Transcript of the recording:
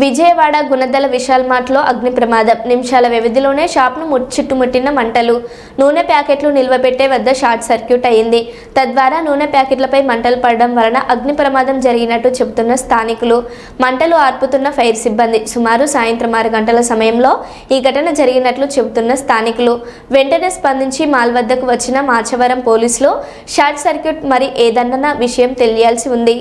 విజయవాడ గుణదల విశాల్ మార్ట్లో అగ్ని ప్రమాదం. నిమిషాల వ్యవధిలోనే షాప్ను చుట్టుముట్టిన మంటలు. నూనె ప్యాకెట్లు నిల్వపెట్టే వద్ద షార్ట్ సర్క్యూట్ అయింది తద్వారా నూనె ప్యాకెట్లపై మంటలు పడడం వలన అగ్ని ప్రమాదం జరిగినట్టు చెబుతున్న స్థానికులు. మంటలు ఆర్పుతున్న ఫైర్ సిబ్బంది. సుమారు సాయంత్రం ఆరు గంటల సమయంలో ఈ ఘటన జరిగినట్లు చెబుతున్న స్థానికులు. వెంటనే స్పందించి మాల్ వద్దకు వచ్చిన మాచవరం పోలీసులు షార్ట్ సర్క్యూట్ మరి ఏదన్న విషయం తెలియాల్సి ఉంది.